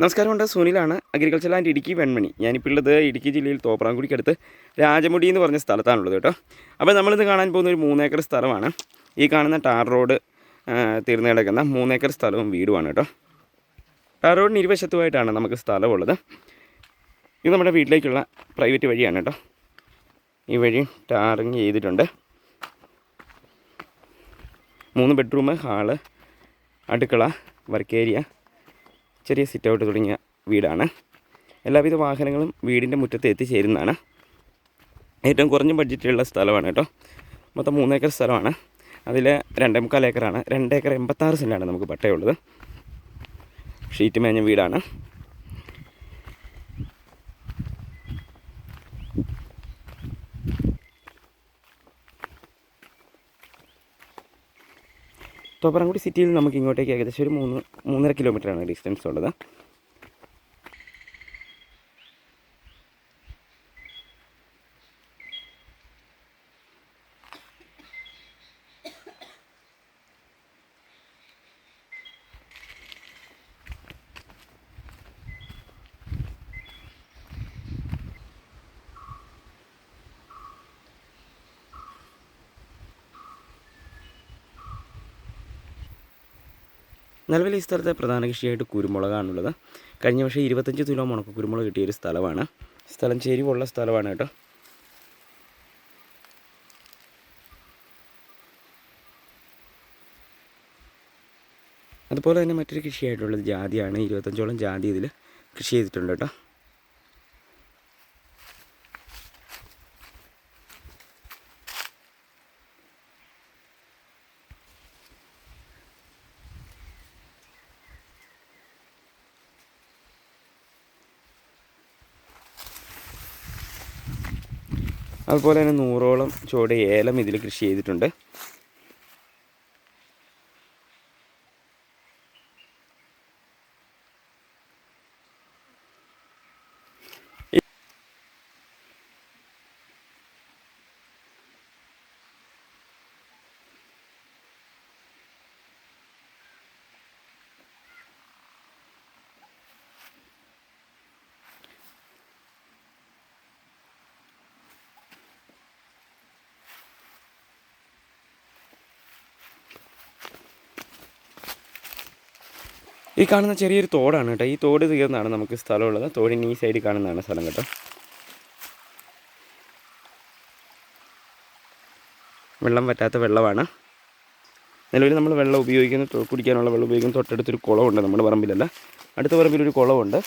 നമസ്കാരമുണ്ട് സുനിലാണ് agriculture land Idukki Venmani. ഞാനിപ്പോൾ ഉള്ളത് ഇടുക്കി ജില്ലയിൽ തോപ്രാംകുടിക്കടുത്ത് രാജമുടി എന്ന് പറഞ്ഞ സ്ഥലത്താണുള്ളത് കേട്ടോ. അപ്പോൾ നമ്മളിത് കാണാൻ പോകുന്ന ഒരു മൂന്നേക്കർ സ്ഥലമാണ്. ഈ കാണുന്ന ടാർ റോഡ് തീർന്ന് കിടക്കുന്ന മൂന്നേക്കർ സ്ഥലവും വീടുമാണ് കേട്ടോ. ടാർ റോഡിന് ഇരുവശത്തുമായിട്ടാണ് നമുക്ക് സ്ഥലമുള്ളത്. ഇത് നമ്മുടെ വീട്ടിലേക്കുള്ള പ്രൈവറ്റ് വഴിയാണ് കേട്ടോ. ഈ വഴി ടാറിങ് ചെയ്തിട്ടുണ്ട്. മൂന്ന് ബെഡ്റൂം ഹാൾ അടുക്കള വർക്ക് ഏരിയ ചെറിയ സിറ്റ് ഔട്ട് തുടങ്ങിയ വീടാണ്. എല്ലാവിധ വാഹനങ്ങളും വീടിന്റെ മുറ്റത്ത് എത്തിച്ചേരുന്നതാണ്. ഏറ്റവും കുറഞ്ഞ ബഡ്ജറ്റിലുള്ള സ്ഥലമാണ് കേട്ടോ. മൊത്തം മൂന്നേക്കർ സ്ഥലമാണ്. അതിൽ രണ്ടേ മുക്കാൽ ഏക്കറാണ്. രണ്ടേക്കർ എൺപത്താറ് സെന്റാണ് നമുക്ക് പട്ടയുള്ളത് ഷീറ്റ് മേഞ്ഞ വീടാണ്. തോപ്പറംകുടി സിറ്റിയിൽ നമുക്ക് ഇങ്ങോട്ടേക്ക് ഏകദേശം ഒരു മൂന്ന് മൂന്നര കിലോമീറ്ററാണ് ഡിസ്റ്റൻസ് ഉള്ളത്. നിലവിൽ ഈ സ്ഥലത്തെ പ്രധാന കൃഷിയായിട്ട് കുരുമുളകാണുള്ളത്. കഴിഞ്ഞ വർഷം ഇരുപത്തഞ്ച് കിലോ മുണക്ക് കുരുമുളക് കിട്ടിയൊരു സ്ഥലമാണ്. സ്ഥലം ചെരിവുള്ള സ്ഥലമാണ് കേട്ടോ. അതുപോലെ തന്നെ മറ്റൊരു കൃഷിയായിട്ടുള്ളത് ജാതിയാണ്. ഇരുപത്തഞ്ചോളം ജാതി ഇതിൽ കൃഷി ചെയ്തിട്ടുണ്ട് കേട്ടോ. അതുപോലെ തന്നെ നൂറോളം ചുവട് ഏലം ഇതിൽ കൃഷി ചെയ്തിട്ടുണ്ട്. ഈ കാണുന്ന ചെറിയൊരു തോടാണ് കേട്ടോ. ഈ തോട് തീർന്നാണ് നമുക്ക് സ്ഥലമുള്ളത്. തോടിന് ഈ സൈഡിൽ കാണുന്നതാണ് സ്ഥലം കേട്ടോ. വെള്ളം പറ്റാത്ത വെള്ളമാണ്. നിലവിൽ നമ്മൾ വെള്ളം ഉപയോഗിക്കുന്ന കുടിക്കാനുള്ള വെള്ളം ഉപയോഗിക്കുന്ന തൊട്ടടുത്തൊരു കുളമുണ്ട് നമ്മുടെ പറമ്പിലല്ല. അടുത്ത പറമ്പിലൊരു കുളമുണ്ട്.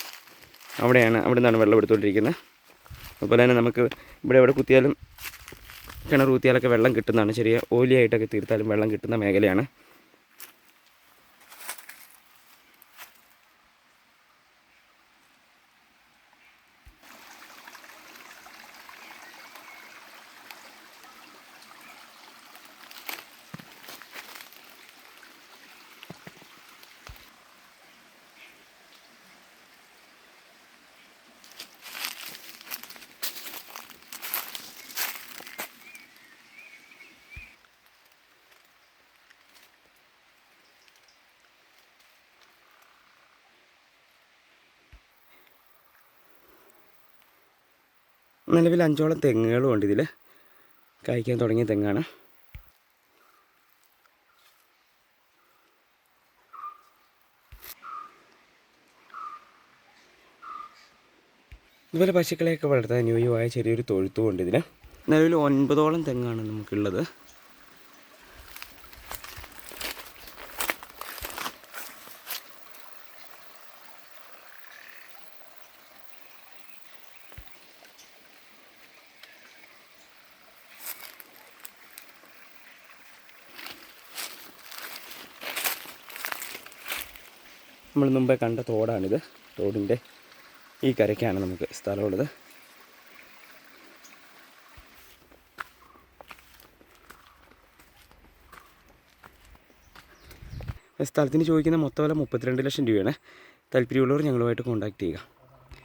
അവിടെയാണ് അവിടെ നിന്നാണ് വെള്ളം എടുത്തുകൊണ്ടിരിക്കുന്നത്. അതുപോലെ തന്നെ നമുക്ക് ഇവിടെ എവിടെ കുത്തിയാലും കിണർ കുത്തിയാലൊക്കെ വെള്ളം കിട്ടുന്നതാണ്. ചെറിയ ഓലിയായിട്ടൊക്കെ തീർത്താലും വെള്ളം കിട്ടുന്ന മേഖലയാണ്. നിലവിൽ അഞ്ചോളം തെങ്ങുകളും ഉണ്ട് ഇതിൽ കായ്ക്കാൻ തുടങ്ങിയ തെങ്ങാണ്. ഇതുപോലെ പശുക്കളെയൊക്കെ വളർത്താൻ അനുയോജ്യമായ ചെറിയൊരു തൊഴുത്തും ഉണ്ട് ഇതിൽ നിലവിൽ ഒൻപതോളം തെങ്ങാണ് നമുക്കുള്ളത്. നമ്മൾ മുമ്പേ കണ്ട തോടാണിത്. തോടിന്റെ ഈ കരയ്ക്കാണ് നമുക്ക് സ്ഥലമുള്ളത്. സ്ഥലത്തിന് ചോദിക്കുന്ന മൊത്തം വില മുപ്പത്തിരണ്ട് ലക്ഷം രൂപയാണ്. താല്പര്യമുള്ളവർ ഞങ്ങളുമായിട്ട് കോൺടാക്റ്റ് ചെയ്യുക.